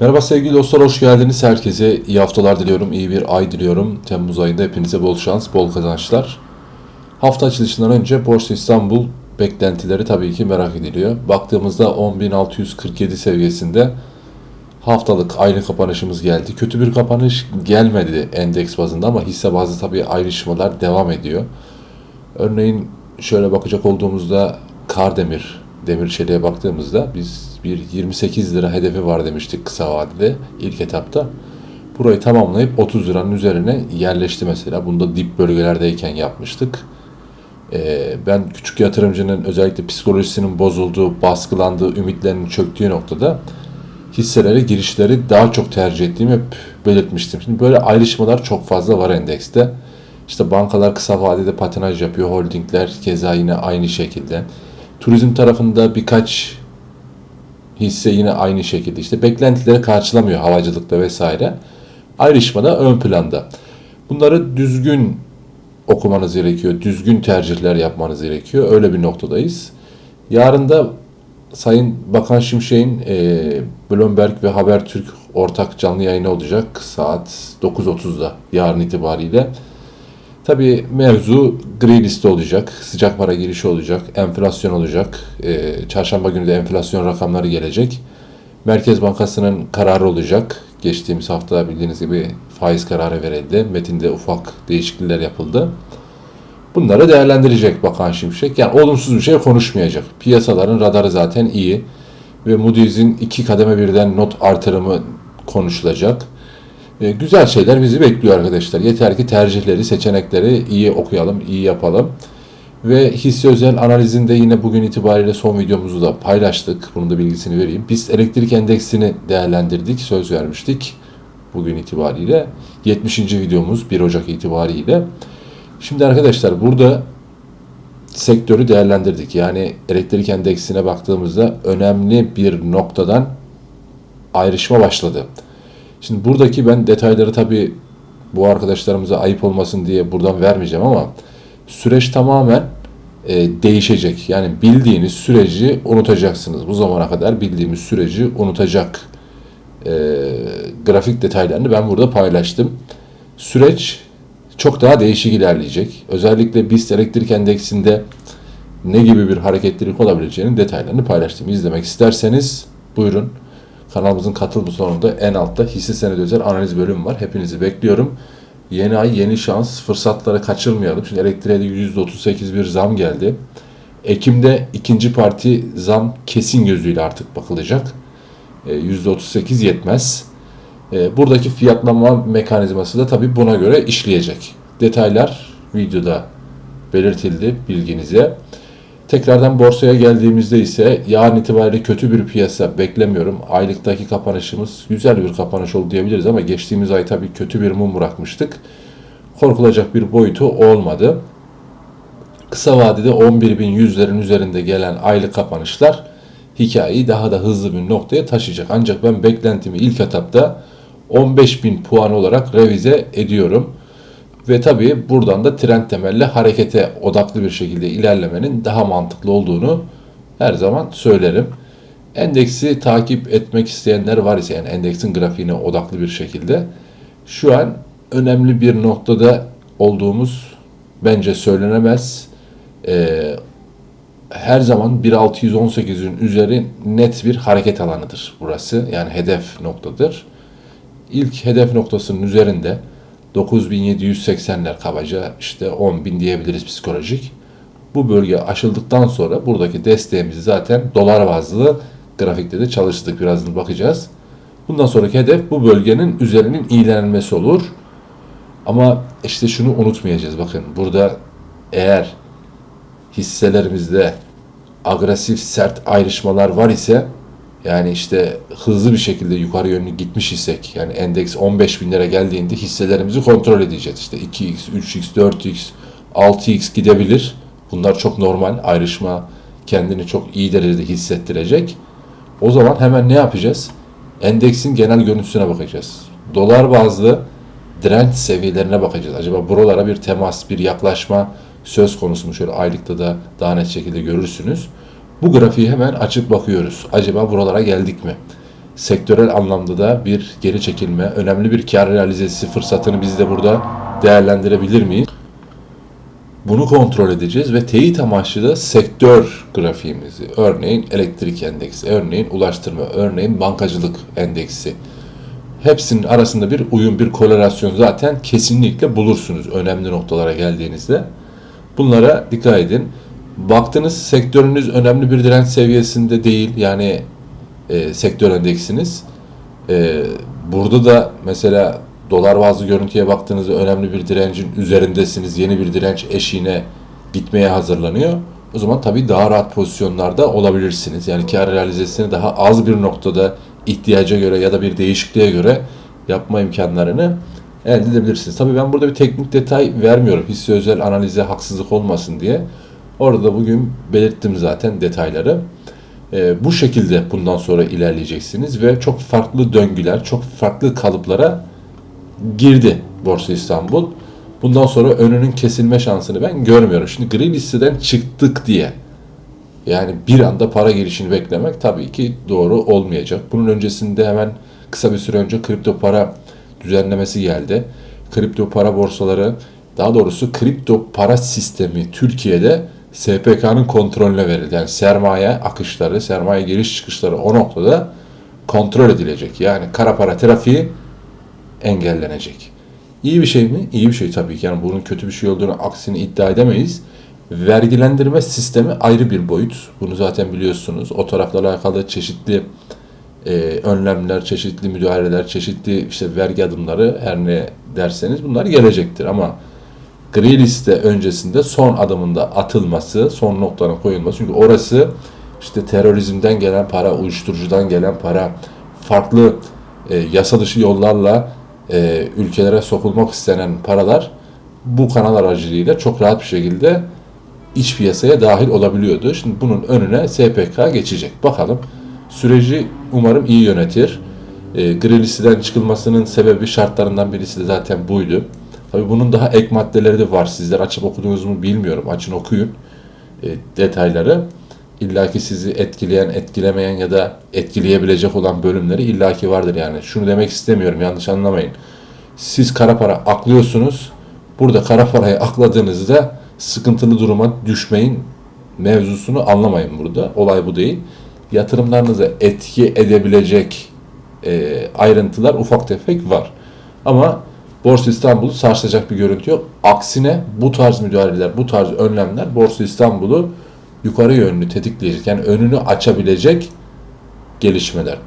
Merhaba sevgili dostlar, hoş geldiniz. Herkese iyi haftalar diliyorum, iyi bir ay diliyorum. Temmuz ayında hepinize bol şans, bol kazançlar. Hafta açılışından önce Borsa İstanbul beklentileri tabii ki merak ediliyor. Baktığımızda 10.647 seviyesinde haftalık aylık kapanışımız geldi. Kötü bir kapanış gelmedi endeks bazında ama hisse bazlı tabii ayrışmalar devam ediyor. Örneğin şöyle bakacak olduğumuzda Kardemir, demir çeliğe baktığımızda biz bir 28 lira hedefi var demiştik kısa vadede ilk etapta. Burayı tamamlayıp 30 liranın üzerine yerleşti mesela. Bunu da dip bölgelerdeyken yapmıştık. Ee, ben küçük yatırımcının özellikle psikolojisinin bozulduğu, baskılandığı, ümitlerinin çöktüğü noktada hisselere girişleri daha çok tercih ettiğimi hep belirtmiştim. Şimdi böyle ayrışmalar çok fazla var endekste. İşte bankalar kısa vadede patinaj yapıyor, holdingler keza yine aynı şekilde. Turizm tarafında birkaç hisse yine aynı şekilde işte beklentileri karşılamıyor havacılıkta vesaire. Ayrışma da ön planda. Bunları düzgün okumanız gerekiyor. Düzgün tercihler yapmanız gerekiyor. Öyle bir noktadayız. Yarın da Sayın Bakan Şimşek'in e, Bloomberg ve Habertürk ortak canlı yayını olacak saat 9.30'da yarın itibariyle. Tabii mevzu gri liste olacak, sıcak para girişi olacak, enflasyon olacak. Ee, çarşamba günü de enflasyon rakamları gelecek. Merkez Bankası'nın kararı olacak. Geçtiğimiz hafta bildiğiniz gibi faiz kararı verildi. Metinde ufak değişiklikler yapıldı. Bunları değerlendirecek Bakan Şimşek. Yani olumsuz bir şey konuşmayacak. Piyasaların radarı zaten iyi. Ve Moody's'in iki kademe birden not artırımı konuşulacak. E, güzel şeyler bizi bekliyor arkadaşlar. Yeter ki tercihleri, seçenekleri iyi okuyalım, iyi yapalım. Ve hisse özel analizinde yine bugün itibariyle son videomuzu da paylaştık. Bunun da bilgisini vereyim. Biz elektrik endeksini değerlendirdik, söz vermiştik bugün itibariyle. 70. videomuz 1 Ocak itibariyle. Şimdi arkadaşlar burada sektörü değerlendirdik. Yani elektrik endeksine baktığımızda önemli bir noktadan ayrışma başladı. Şimdi buradaki ben detayları tabii bu arkadaşlarımıza ayıp olmasın diye buradan vermeyeceğim ama süreç tamamen e, değişecek. Yani bildiğiniz süreci unutacaksınız. Bu zamana kadar bildiğimiz süreci unutacak e, grafik detaylarını ben burada paylaştım. Süreç çok daha değişik ilerleyecek. Özellikle BIST elektrik endeksinde ne gibi bir hareketlilik olabileceğinin detaylarını paylaştım. İzlemek isterseniz buyurun. Kanalımızın katıl butonunda en altta hisse senedi özel analiz bölümü var. Hepinizi bekliyorum. Yeni ay, yeni şans, fırsatları kaçırmayalım. Şimdi elektriğe de %38 bir zam geldi. Ekim'de ikinci parti zam kesin gözüyle artık bakılacak. %38 e, yetmez. E, buradaki fiyatlama mekanizması da tabii buna göre işleyecek. Detaylar videoda belirtildi bilginize. Tekrardan borsaya geldiğimizde ise yarın itibariyle kötü bir piyasa beklemiyorum. Aylıktaki kapanışımız güzel bir kapanış oldu diyebiliriz ama geçtiğimiz ay tabii kötü bir mum bırakmıştık. Korkulacak bir boyutu olmadı. Kısa vadede 11.100'lerin üzerinde gelen aylık kapanışlar hikayeyi daha da hızlı bir noktaya taşıyacak. Ancak ben beklentimi ilk etapta 15.000 puan olarak revize ediyorum. Ve tabii buradan da trend temelli harekete odaklı bir şekilde ilerlemenin daha mantıklı olduğunu her zaman söylerim. Endeksi takip etmek isteyenler var ise yani endeksin grafiğine odaklı bir şekilde şu an önemli bir noktada olduğumuz bence söylenemez. Ee, her zaman 1.618'in üzeri net bir hareket alanıdır burası. Yani hedef noktadır. İlk hedef noktasının üzerinde 9780'ler kabaca işte 10.000 diyebiliriz psikolojik. Bu bölge aşıldıktan sonra buradaki desteğimizi zaten dolar bazlı grafikte de çalıştık birazdan bakacağız. Bundan sonraki hedef bu bölgenin üzerinin iyilenmesi olur. Ama işte şunu unutmayacağız bakın burada eğer hisselerimizde agresif sert ayrışmalar var ise yani işte hızlı bir şekilde yukarı yönlü gitmiş isek yani endeks 15 bin lira geldiğinde hisselerimizi kontrol edeceğiz. İşte 2x, 3x, 4x, 6x gidebilir. Bunlar çok normal. Ayrışma kendini çok iyi derecede hissettirecek. O zaman hemen ne yapacağız? Endeksin genel görüntüsüne bakacağız. Dolar bazlı direnç seviyelerine bakacağız. Acaba buralara bir temas, bir yaklaşma söz konusu mu? Şöyle aylıkta da daha net şekilde görürsünüz. Bu grafiği hemen açıp bakıyoruz. Acaba buralara geldik mi? sektörel anlamda da bir geri çekilme, önemli bir kar realizesi fırsatını biz de burada değerlendirebilir miyiz? Bunu kontrol edeceğiz ve teyit amaçlı da sektör grafiğimizi, örneğin elektrik endeksi, örneğin ulaştırma, örneğin bankacılık endeksi. Hepsinin arasında bir uyum, bir korelasyon zaten kesinlikle bulursunuz önemli noktalara geldiğinizde. Bunlara dikkat edin. Baktınız sektörünüz önemli bir direnç seviyesinde değil. Yani e, sektör endeksiniz. E, burada da mesela dolar bazlı görüntüye baktığınızda önemli bir direncin üzerindesiniz. Yeni bir direnç eşiğine gitmeye hazırlanıyor. O zaman tabii daha rahat pozisyonlarda olabilirsiniz. Yani kar realizesini daha az bir noktada ihtiyaca göre ya da bir değişikliğe göre yapma imkanlarını elde edebilirsiniz. Tabii ben burada bir teknik detay vermiyorum. Hisse özel analize haksızlık olmasın diye. Orada da bugün belirttim zaten detayları. Ee, bu şekilde bundan sonra ilerleyeceksiniz ve çok farklı döngüler, çok farklı kalıplara girdi Borsa İstanbul. Bundan sonra önünün kesilme şansını ben görmüyorum. Şimdi gri listeden çıktık diye yani bir anda para girişini beklemek tabii ki doğru olmayacak. Bunun öncesinde hemen kısa bir süre önce kripto para düzenlemesi geldi. Kripto para borsaları daha doğrusu kripto para sistemi Türkiye'de SPK'nın kontrolüne verildi. Yani sermaye akışları, sermaye giriş çıkışları o noktada kontrol edilecek. Yani kara para trafiği engellenecek. İyi bir şey mi? İyi bir şey tabii ki. Yani bunun kötü bir şey olduğunu aksini iddia edemeyiz. Vergilendirme sistemi ayrı bir boyut. Bunu zaten biliyorsunuz. O tarafla alakalı çeşitli e, önlemler, çeşitli müdahaleler, çeşitli işte vergi adımları her ne derseniz bunlar gelecektir. Ama gri liste öncesinde son adımında atılması, son noktanın koyulması. Çünkü orası işte terörizmden gelen para, uyuşturucudan gelen para, farklı e, yasa dışı yollarla e, ülkelere sokulmak istenen paralar bu kanal aracılığıyla çok rahat bir şekilde iç piyasaya dahil olabiliyordu. Şimdi bunun önüne SPK geçecek. Bakalım süreci umarım iyi yönetir. E, gri listeden çıkılmasının sebebi şartlarından birisi de zaten buydu. Tabii bunun daha ek maddeleri de var. Sizler açıp okudunuz mu bilmiyorum. Açın okuyun e, detayları. İlla ki sizi etkileyen, etkilemeyen ya da etkileyebilecek olan bölümleri illaki vardır yani. Şunu demek istemiyorum yanlış anlamayın. Siz kara para aklıyorsunuz. Burada kara parayı akladığınızda sıkıntılı duruma düşmeyin mevzusunu anlamayın burada. Olay bu değil. Yatırımlarınıza etki edebilecek e, ayrıntılar ufak tefek var. Ama Borsa İstanbul'u sarsacak bir görüntü yok. Aksine bu tarz müdahaleler, bu tarz önlemler Borsa İstanbul'u yukarı yönlü tetikleyecek. Yani önünü açabilecek gelişmeler.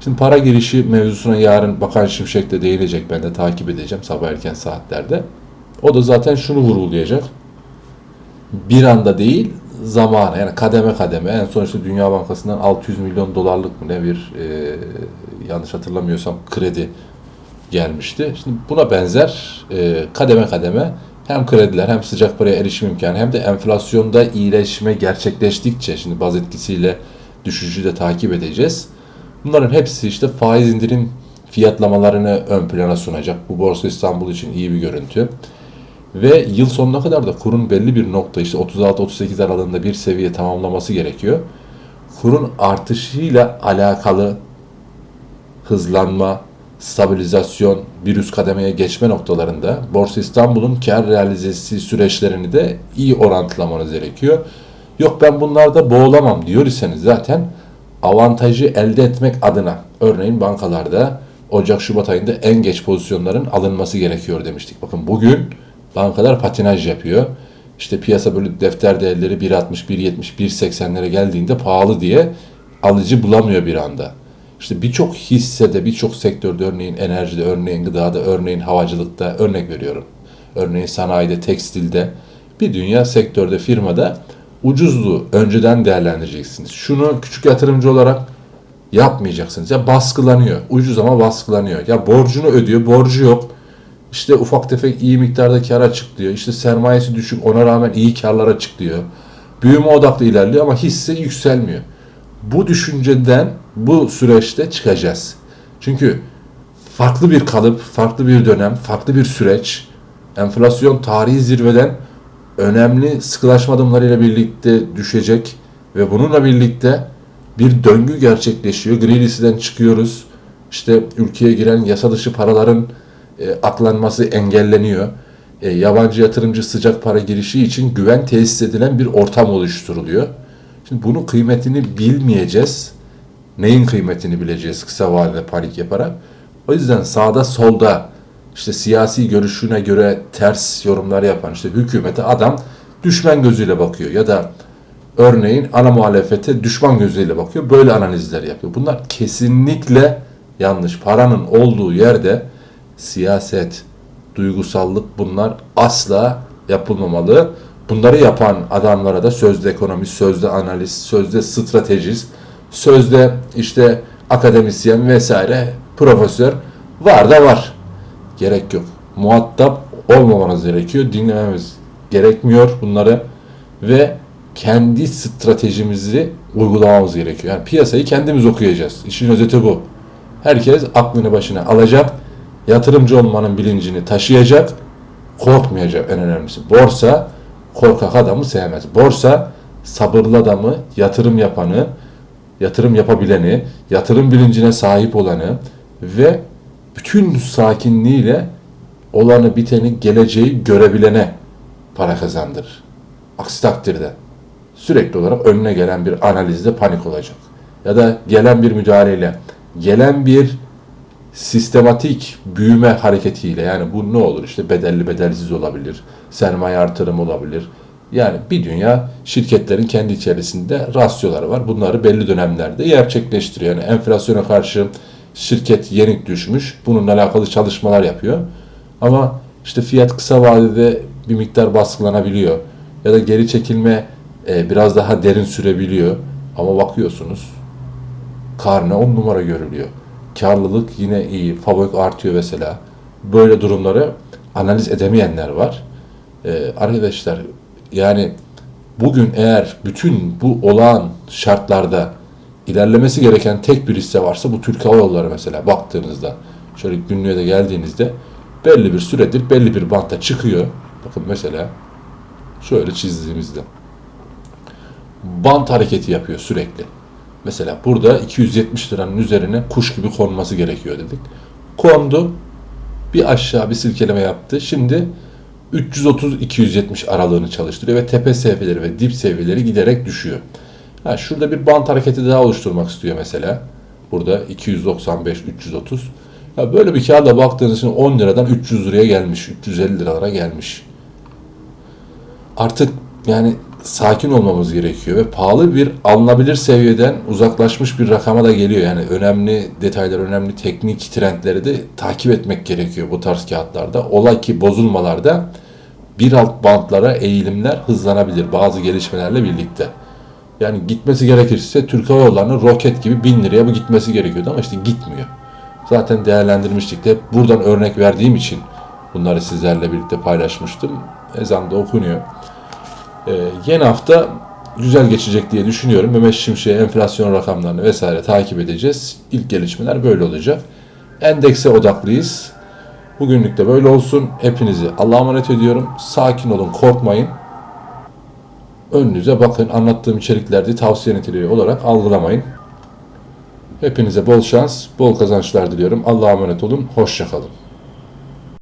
Şimdi para girişi mevzusuna yarın Bakan Şimşek de değinecek. Ben de takip edeceğim sabah erken saatlerde. O da zaten şunu vurgulayacak bir anda değil zamana yani kademe kademe en son işte Dünya Bankası'ndan 600 milyon dolarlık mı ne bir e, yanlış hatırlamıyorsam kredi gelmişti. Şimdi buna benzer e, kademe kademe hem krediler hem sıcak paraya erişim imkanı hem de enflasyonda iyileşme gerçekleştikçe şimdi baz etkisiyle düşüşü de takip edeceğiz. Bunların hepsi işte faiz indirim fiyatlamalarını ön plana sunacak. Bu Borsa İstanbul için iyi bir görüntü. Ve yıl sonuna kadar da kurun belli bir nokta işte 36-38 aralığında bir seviye tamamlaması gerekiyor. Kurun artışıyla alakalı hızlanma, stabilizasyon, bir üst kademeye geçme noktalarında Borsa İstanbul'un kar realizesi süreçlerini de iyi orantılamanız gerekiyor. Yok ben bunlarda boğulamam diyor iseniz zaten avantajı elde etmek adına örneğin bankalarda Ocak-Şubat ayında en geç pozisyonların alınması gerekiyor demiştik. Bakın bugün Bankalar patinaj yapıyor. İşte piyasa böyle defter değerleri 1.60, 1.70, 1.80'lere geldiğinde pahalı diye alıcı bulamıyor bir anda. İşte birçok hissede, birçok sektörde örneğin enerjide, örneğin gıdada, örneğin havacılıkta örnek veriyorum. Örneğin sanayide, tekstilde bir dünya sektörde, firmada ucuzluğu önceden değerlendireceksiniz. Şunu küçük yatırımcı olarak yapmayacaksınız. Ya baskılanıyor. Ucuz ama baskılanıyor. Ya borcunu ödüyor, borcu yok. İşte ufak tefek iyi miktarda kar açıklıyor. İşte sermayesi düşük ona rağmen iyi karlar açıklıyor. Büyüme odaklı ilerliyor ama hisse yükselmiyor. Bu düşünceden bu süreçte çıkacağız. Çünkü farklı bir kalıp, farklı bir dönem, farklı bir süreç. Enflasyon tarihi zirveden önemli sıkılaşma adımlarıyla birlikte düşecek ve bununla birlikte bir döngü gerçekleşiyor. Gri listeden çıkıyoruz. İşte ülkeye giren yasa dışı paraların e, aklanması engelleniyor. E, yabancı yatırımcı sıcak para girişi için güven tesis edilen bir ortam oluşturuluyor. Şimdi bunun kıymetini bilmeyeceğiz. Neyin kıymetini bileceğiz kısa vadede panik yaparak. O yüzden sağda solda işte siyasi görüşüne göre ters yorumlar yapan işte hükümete adam düşman gözüyle bakıyor ya da örneğin ana muhalefete düşman gözüyle bakıyor. Böyle analizler yapıyor. Bunlar kesinlikle yanlış. Paranın olduğu yerde siyaset, duygusallık bunlar asla yapılmamalı. Bunları yapan adamlara da sözde ekonomist, sözde analiz, sözde stratejist, sözde işte akademisyen vesaire profesör var da var. Gerek yok. Muhatap olmamanız gerekiyor. Dinlememiz gerekmiyor bunları ve kendi stratejimizi uygulamamız gerekiyor. Yani piyasayı kendimiz okuyacağız. İşin özeti bu. Herkes aklını başına alacak. Yatırımcı olmanın bilincini taşıyacak. Korkmayacak en önemlisi. Borsa korkak adamı sevmez. Borsa sabırlı adamı, yatırım yapanı, yatırım yapabileni, yatırım bilincine sahip olanı ve bütün sakinliğiyle olanı biteni geleceği görebilene para kazandırır. Aksi takdirde sürekli olarak önüne gelen bir analizde panik olacak. Ya da gelen bir müdahaleyle, gelen bir sistematik büyüme hareketiyle yani bu ne olur işte bedelli bedelsiz olabilir, sermaye artırım olabilir. Yani bir dünya şirketlerin kendi içerisinde rasyoları var. Bunları belli dönemlerde gerçekleştiriyor. Yani enflasyona karşı şirket yenik düşmüş. Bununla alakalı çalışmalar yapıyor. Ama işte fiyat kısa vadede bir miktar baskılanabiliyor. Ya da geri çekilme e, biraz daha derin sürebiliyor. Ama bakıyorsunuz karne 10 numara görülüyor. Karlılık yine iyi. Fabrik artıyor mesela. Böyle durumları analiz edemeyenler var. Ee, arkadaşlar yani bugün eğer bütün bu olağan şartlarda ilerlemesi gereken tek bir hisse varsa bu Türk Hava Yolları mesela baktığınızda şöyle günlüğe de geldiğinizde belli bir süredir belli bir bantta çıkıyor. Bakın mesela şöyle çizdiğimizde bant hareketi yapıyor sürekli. Mesela burada 270 liranın üzerine kuş gibi konması gerekiyor dedik. Kondu. Bir aşağı bir silkeleme yaptı. Şimdi 330-270 aralığını çalıştırıyor ve tepe seviyeleri ve dip seviyeleri giderek düşüyor. Ha, şurada bir bant hareketi daha oluşturmak istiyor mesela. Burada 295-330. Ya böyle bir kağıda baktığınız için 10 liradan 300 liraya gelmiş, 350 liralara gelmiş. Artık yani sakin olmamız gerekiyor ve pahalı bir alınabilir seviyeden uzaklaşmış bir rakama da geliyor. Yani önemli detaylar, önemli teknik trendleri de takip etmek gerekiyor bu tarz kağıtlarda. Ola ki bozulmalarda bir alt bantlara eğilimler hızlanabilir bazı gelişmelerle birlikte. Yani gitmesi gerekirse Türk Hava Yolları'nın roket gibi bin liraya bu gitmesi gerekiyordu ama işte gitmiyor. Zaten değerlendirmiştik de buradan örnek verdiğim için bunları sizlerle birlikte paylaşmıştım. Ezan da okunuyor. Ee, yeni hafta güzel geçecek diye düşünüyorum. Mehmet Şimşek'e enflasyon rakamlarını vesaire takip edeceğiz. İlk gelişmeler böyle olacak. Endekse odaklıyız. Bugünlük de böyle olsun. Hepinizi Allah'a emanet ediyorum. Sakin olun, korkmayın. Önünüze bakın. Anlattığım içeriklerde tavsiye niteliği olarak algılamayın. Hepinize bol şans, bol kazançlar diliyorum. Allah'a emanet olun. Hoşçakalın.